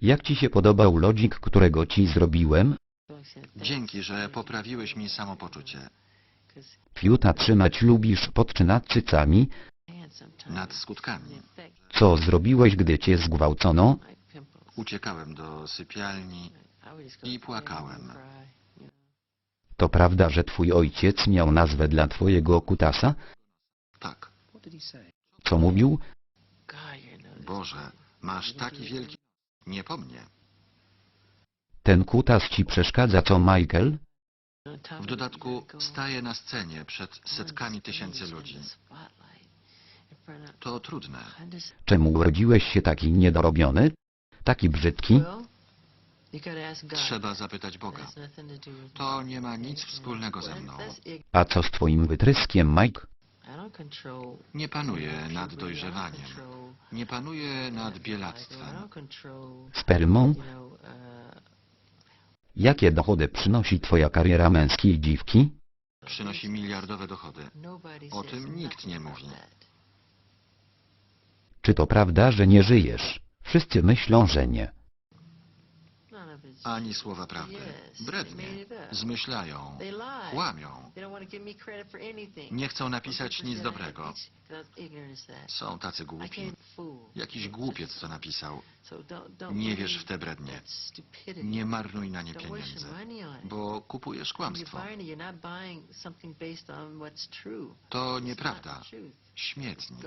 Jak ci się podobał lodzik, którego ci zrobiłem? Dzięki, że poprawiłeś mi samopoczucie. Fiuta trzymać lubisz pod czy nad cycami? Nad skutkami. Co zrobiłeś, gdy cię zgwałcono? Uciekałem do sypialni. i płakałem. To prawda, że twój ojciec miał nazwę dla twojego kutasa? Tak. Co mówił? Boże, masz taki wielki... Nie po mnie. Ten kutas ci przeszkadza co Michael? W dodatku staję na scenie przed setkami tysięcy ludzi. To trudne. Czemu urodziłeś się taki niedorobiony? Taki brzydki? Trzeba zapytać Boga. To nie ma nic wspólnego ze mną. A co z twoim wytryskiem, Mike? Nie panuję nad dojrzewaniem. Nie panuję nad bielactwem. Spermą? Jakie dochody przynosi twoja kariera męskiej dziwki? Przynosi miliardowe dochody. O tym nikt nie mówi. Czy to prawda, że nie żyjesz? Wszyscy myślą, że nie. Ani słowa prawdy. Brednie. Zmyślają. Kłamią. Nie chcą napisać nic dobrego. Są tacy głupi. Jakiś głupiec to napisał. Nie wierz w te brednie. Nie marnuj na nie pieniędzy. Bo kupujesz kłamstwo. To nieprawda. Śmietnik.